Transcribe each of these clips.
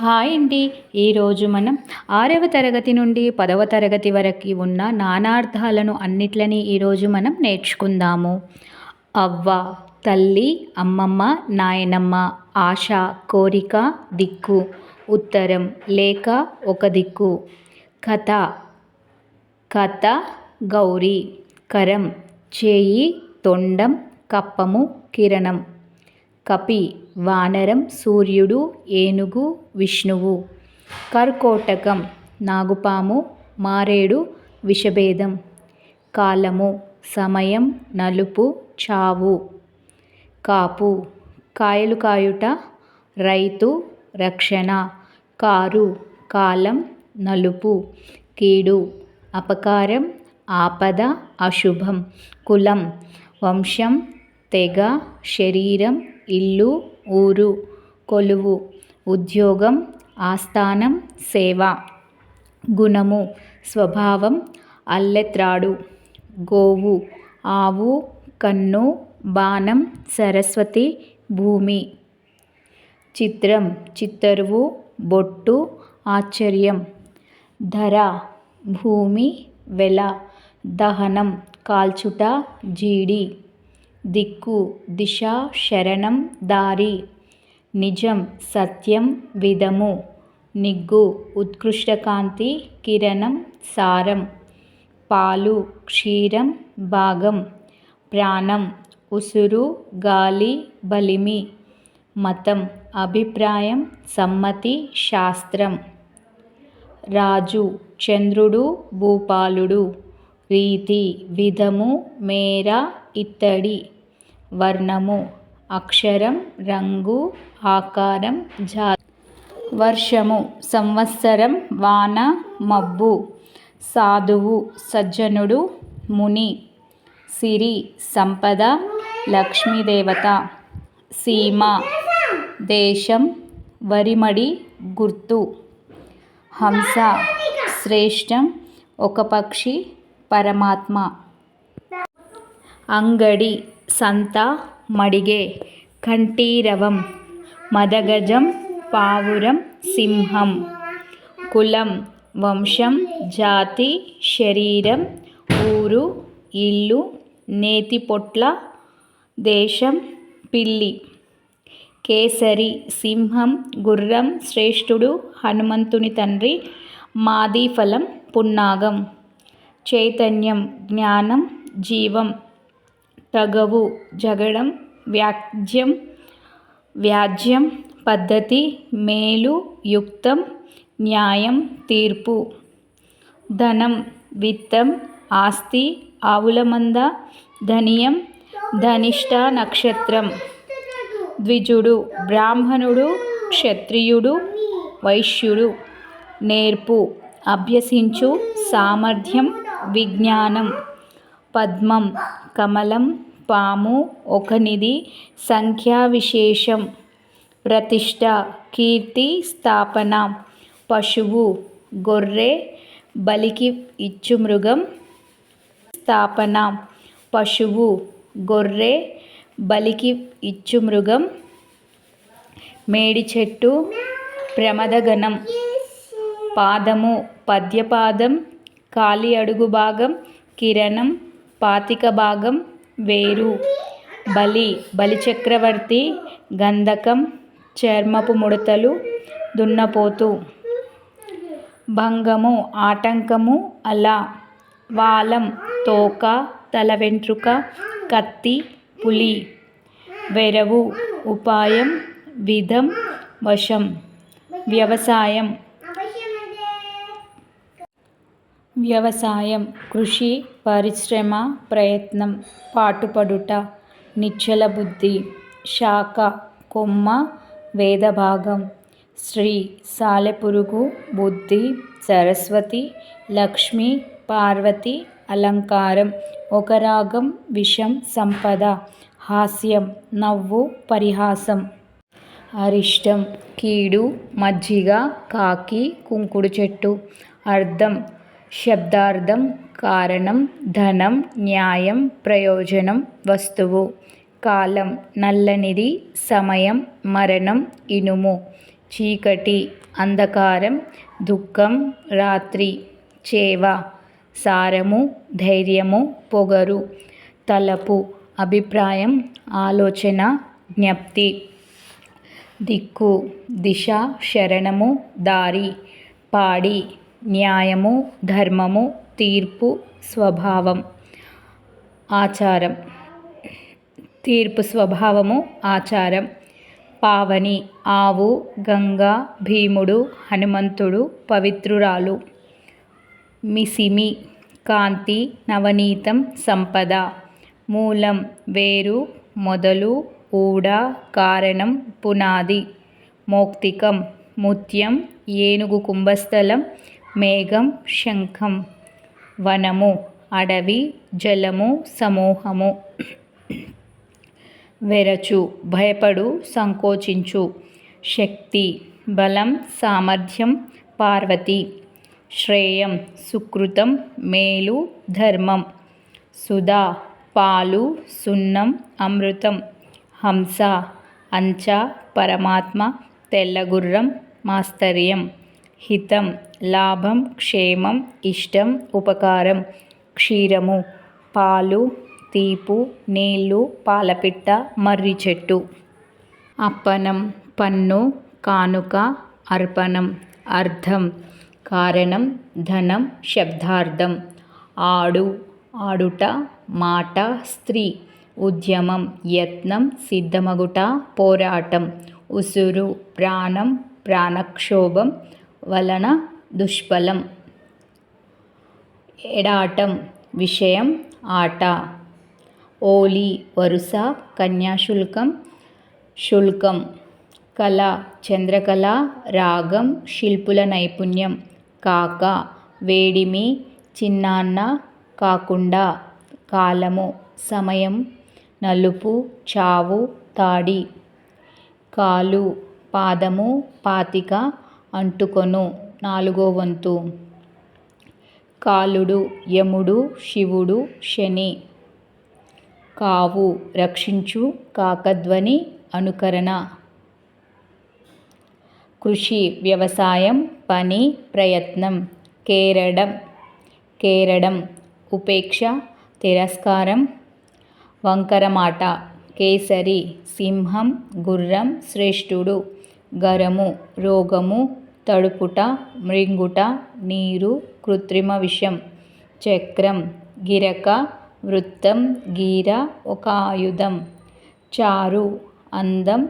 Hi అండి. ఈరోజు మనం ఆరవ తరగతి నుండి పదవ తరగతి వరకు ఉన్న నానార్థాలను అన్నిట్లని ఈరోజు మనం నేర్చుకుందాము. అవ్వ తల్లి అమ్మమ్మ నాయనమ్మ ఆశ కోరిక దిక్కు ఉత్తరం లేక ఒక దిక్కు కథ కథ గౌరీ కరం చేయి తొండం కప్పము కిరణం. కపి వానరం సూర్యుడు ఏనుగు విష్ణువు. కర్కోటకం నాగుపాము మారేడు విషభేదం. కాలము సమయం నలుపు చావు. కాపు కాయలు కాయుట రైతు రక్షణ. కారు కాలం నలుపు. కీడు అపకారం ఆపద అశుభం. కులం వంశం తెగ శరీరం ఇల్లు ఊరు కొలువు ఉద్యోగం ఆస్థానం సేవ గుణము స్వభావం అల్లెత్రాడు గోవు ఆవు కన్ను బాణం సరస్వతి భూమి. చిత్రం చిత్తరువు బొట్టు ఆశ్చర్యం. ధర భూమి వెల. దహనం కాల్చుట జీడి. దిక్కు దిశ శరణం దారి. నిజం సత్యం విధము. నిగ్గు ఉత్కృష్టకాంతి కిరణం సారం. పాలు క్షీరం భాగం. ప్రాణం ఉసురు గాలి బలిమి. మతం అభిప్రాయం సమ్మతి శాస్త్రం. రాజు చంద్రుడు భూపాలుడు. రీతి విధము మేర ఇత్తడి. వర్ణము అక్షరం రంగు ఆకారం జా వర్షము సంవత్సరం వాన మబ్బు సాధువు సజ్జనుడు ముని. సిరి సంపద లక్ష్మీదేవత. సీమ దేశం వరిమడి గుర్తు. హంస శ్రేష్టం ఒక పక్షి పరమాత్మ. అంగడి సంత మడిగే కంఠీరవం మదగజం పావురం సింహం కులం వంశం జాతి శరీరం ఊరు ఇల్లు నేతిపొట్ల దేశం పిల్లి. కేసరి సింహం గుర్రం శ్రేష్ఠుడు హనుమంతుని తండ్రి మాదీఫలం పున్నాగం. చైతన్యం జ్ఞానం జీవం. తగవు జగడం వ్యాజ్యం వ్యాజ్యం పద్ధతి మేలు యుక్తం న్యాయం తీర్పు. ధనం విత్తం ఆస్తి ఆవుల మంద ధనియం ధనిష్ట నక్షత్రం. ద్విజుడు బ్రాహ్మణుడు క్షత్రియుడు వైశ్యుడు. నేర్పు అభ్యసించు సామర్థ్యం విజ్ఞానం. పద్మం కమలం పాము ఒక నిధి సంఖ్యా విశేషం ప్రతిష్ట కీర్తి స్థాపన పశువు గొర్రె బలికి ఇచ్చు మృగం స్థాపన పశువు గొర్రె బలికి ఇచ్చు మృగం మేడి చెట్టు ప్రమదగణం పాదము పద్యపాదం కాలి అడుగు భాగం కిరణం పాతిక భాగం వేరు. బలి బలిచక్రవర్తి గంధకం చర్మపు ముడతలు దున్నపోతు. భంగము ఆటంకము అలా వాలం తోక తల వెంట్రుక కత్తి పులి. వెరవు ఉపాయం విధం వశం. వ్యవసాయం వ్యవసాయం కృషి పరిశ్రమ ప్రయత్నం పాటుపడుట నిశ్చల బుద్ధి శాఖ కొమ్మ వేదభాగం శ్రీ సాలెపురుగు బుద్ధి సరస్వతి లక్ష్మి పార్వతి అలంకారం ఒక రాగం విషం సంపద హాస్యం నవ్వు పరిహాసం. అరిష్టం కీడు మజ్జిగ కాకి కుంకుడు చెట్టు. అర్థం శబ్దార్థం కారణం ధనం న్యాయం ప్రయోజనం వస్తువు. కాలం నల్లనిది సమయం మరణం ఇనుము. చీకటి అంధకారం దుఃఖం రాత్రి చేవ. సారము ధైర్యము పొగరు. తలపు అభిప్రాయం ఆలోచన జ్ఞప్తి. దిక్కు దిశ శరణము దారి. పాడి న్యాయము ధర్మము తీర్పు స్వభావం ఆచారం. తీర్పు స్వభావము ఆచారం. పావని ఆవు గంగా భీముడు హనుమంతుడు పవిత్రురాలు. మిసిమి కాంతి నవనీతం సంపద. మూలం వేరు మొదలు ఊడ కారణం పునాది. మౌక్తికం ముత్యం ఏనుగు కుంభస్థలం మేఘం శంఖం వనము అడవి జలము సమూహము. వెరచు భయపడు సంకోచించు. శక్తి బలం సామర్థ్యం పార్వతి. శ్రేయం సుకృతం మేలు ధర్మం. సుధా పాలు సున్నం అమృతం. హంస అంచ పరమాత్మ తెల్లగుర్రం మాస్తర్యం. హితం లాభం క్షేమం ఇష్టం ఉపకారం. క్షీరము పాలు తీపు నీళ్ళు పాలపిట్ట మర్రి చెట్టు. అప్పనం పన్ను కానుక అర్పణం అర్థం కారణం ధనం శబ్దార్థం. ఆడు ఆడుట మాట స్త్రీ. ఉద్యమం యత్నం సిద్ధమగుట పోరాటం. ఉసురు ప్రాణం ప్రాణక్షోభం వలన దుష్ఫలం. ఎడాటం విషయం ఆట. ఓలి వరుస కన్యాశుల్కం శుల్కం. కళ చంద్రకళ రాగం శిల్పుల నైపుణ్యం కాక వేడిమి చిన్నాన్న కాకుండా కాలము సమయం నలుపు చావు తాడి కాలు పాదము పాతిక అంటుకొను. నాలుగో వంతు. కాలుడు యముడు శివుడు శని. కావు రక్షించు కాకధ్వని అనుకరణ. కృషి వ్యవసాయం పని ప్రయత్నం. కేరడం. కేరడం ఉపేక్ష తిరస్కారం. వంకరమాట కేసరి సింహం గుర్రం శ్రేష్ఠుడు. గరము రోగము తడుపుట మృంగుట నీరు కృత్రిమ విషం చక్రం గిరక వృత్తం గీర ఒక ఆయుధం చారు అందం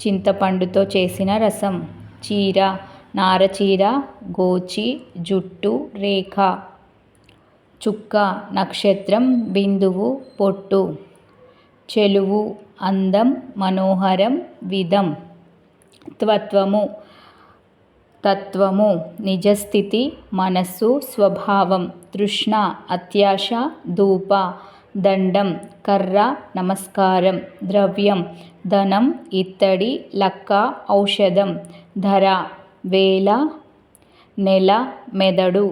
చింతపండుతో చేసిన రసం చీర నారచీర గోచి జుట్టు రేఖ చుక్క నక్షత్రం బిందువు పొట్టు చెలువు అందం మనోహరం విధం త్వత్వము తత్వము నిజస్థితి మనస్సు స్వభావం తృష్ణ అత్యాశ ధూప దండం కర్ర నమస్కారం ద్రవ్యం ధనం ఇత్తడి లక్క ఔషధం ధర వేల నెల మెదడు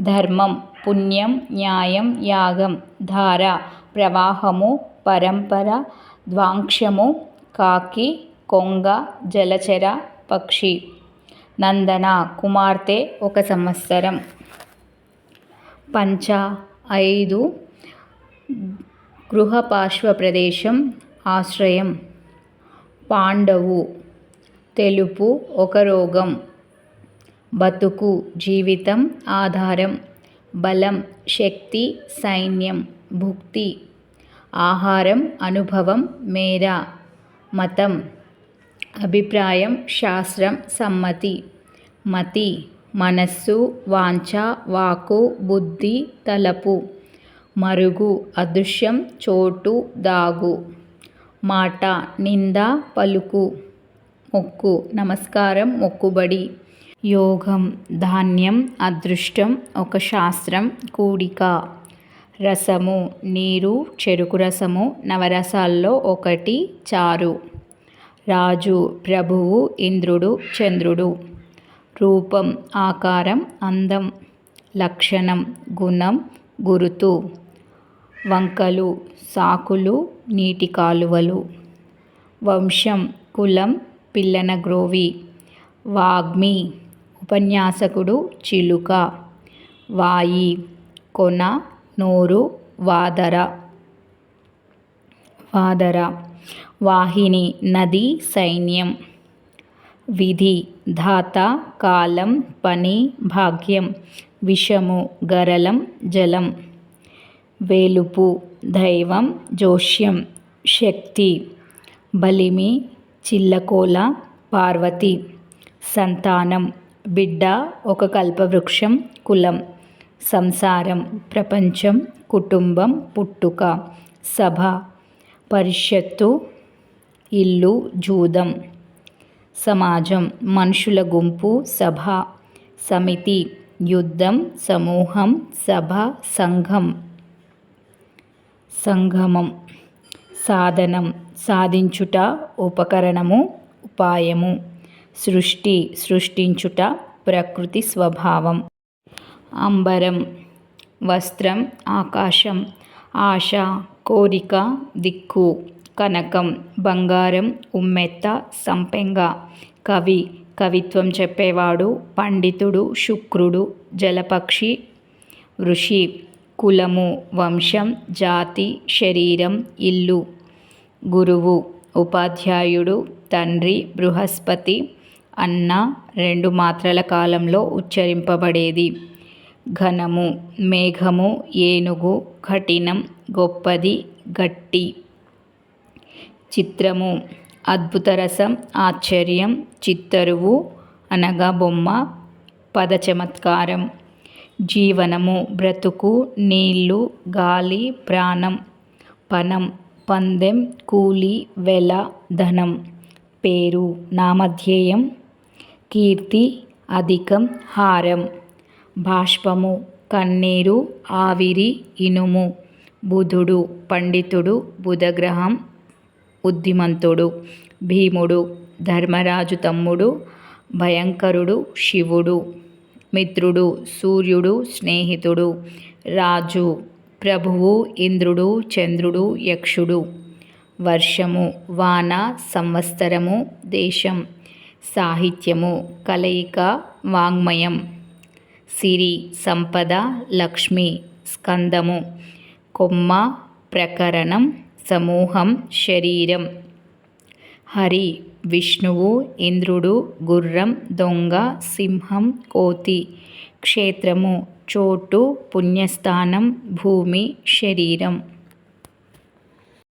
ధర్మం పుణ్యం న్యాయం యాగం ధార ప్రవాహము పరంపర ద్వాంక్షము కాకి కొంగ జలచర పక్షి. నందన కుమార్తె ఒక సంవత్సరం. పంచ ఐదు గృహపార్శ్వ ప్రదేశం ఆశ్రయం. పాండవు తెలుపు ఒక రోగం. బతుకు జీవితం ఆధారం. బలం శక్తి సైన్యం భుక్తి. ఆహారం అనుభవం మేర. మతం అభిప్రాయం శాస్త్రం సమ్మతి. మతి మనస్సు వాంఛ వాకు బుద్ధి తలపు. మరుగు అదృశ్యం చోటు దాగు. మాట నింద పలుకు. మొక్కు నమస్కారం మొక్కుబడి. యోగం ధాన్యం అదృష్టం ఒక శాస్త్రం కూడిక. రసము నీరు చెరుకు రసము నవరసాల్లో ఒకటి చారు. రాజు ప్రభువు ఇంద్రుడు చంద్రుడు. రూపం ఆకారం అందం లక్షణం గుణం గురుతు వంకలు సాకులు నీటి కాలువలు. వంశం కులం పిల్లన గ్రోవి. వాగ్మి ఉపన్యాసకుడు చిలుక. వాయి కొన నోరు వాదర. వాదర. వాహిని నది సైన్యం. విధి ధాత కాలం పని భాగ్యం విషము గరళం జలం. వేలుపు దైవం జోష్యం శక్తి. బలిమి చిల్లకోల పార్వతి. సంతానం బిడ్డ ఒక కల్పవృక్షం కులం. సంసారం ప్రపంచం కుటుంబం పుట్టుక. సభ పరిషత్తు ఇల్లు జూదం. సమాజం మనుషుల గుంపు సభ సమితి యుద్ధం సమూహం సభ సంఘం. సంగమం సాధనం సాధించుట ఉపకరణము ఉపాయము. సృష్టి సృష్టించుట ప్రకృతి స్వభావం. అంబరం వస్త్రం ఆకాశం ఆశ కోరిక దిక్కు. కనకం బంగారం ఉమ్మెత్త సంపెంగ. కవి కవిత్వం చెప్పేవాడు పండితుడు శుక్రుడు జలపక్షి ఋషి కులము వంశం జాతి శరీరం ఇల్లు. గురువు ఉపాధ్యాయుడు తండ్రి బృహస్పతి అన్న రెండు మాత్రల కాలంలో ఉచ్చరింపబడేది. ఘనము మేఘము ఏనుగు కఠినం గొప్పది గట్టి. చిత్రము. అద్భుతరసం ఆశ్చర్యం చిత్తరువు అనగా బొమ్మ పద చమత్కారం. జీవనము బ్రతుకు నీళ్ళు గాలి ప్రాణం పనం పందెం కూలి వెల ధనం. పేరు నామధ్యేయం. కీర్తి అధికం హారం. బాష్పము కన్నీరు ఆవిరి ఇనుము. బుధుడు పండితుడు బుధగ్రహం. బుద్ధిమంతుడు భీముడు ధర్మరాజు తమ్ముడు భయంకరుడు శివుడు మిత్రుడు సూర్యుడు స్నేహితుడు రాజు ప్రభువు ఇంద్రుడు చంద్రుడు యక్షుడు. వర్షము వాన సంవత్సరము దేశం సాహిత్యము కలయిక వాంగ్మయం. సిరి సంపద లక్ష్మి స్కందము కొమ్మ ప్రకరణం సమూహం శరీరం. హరి విష్ణువు ఇంద్రుడు గుర్రం దొంగ సింహం కోతి. క్షేత్రము చోటు పుణ్యస్థానం భూమి శరీరం.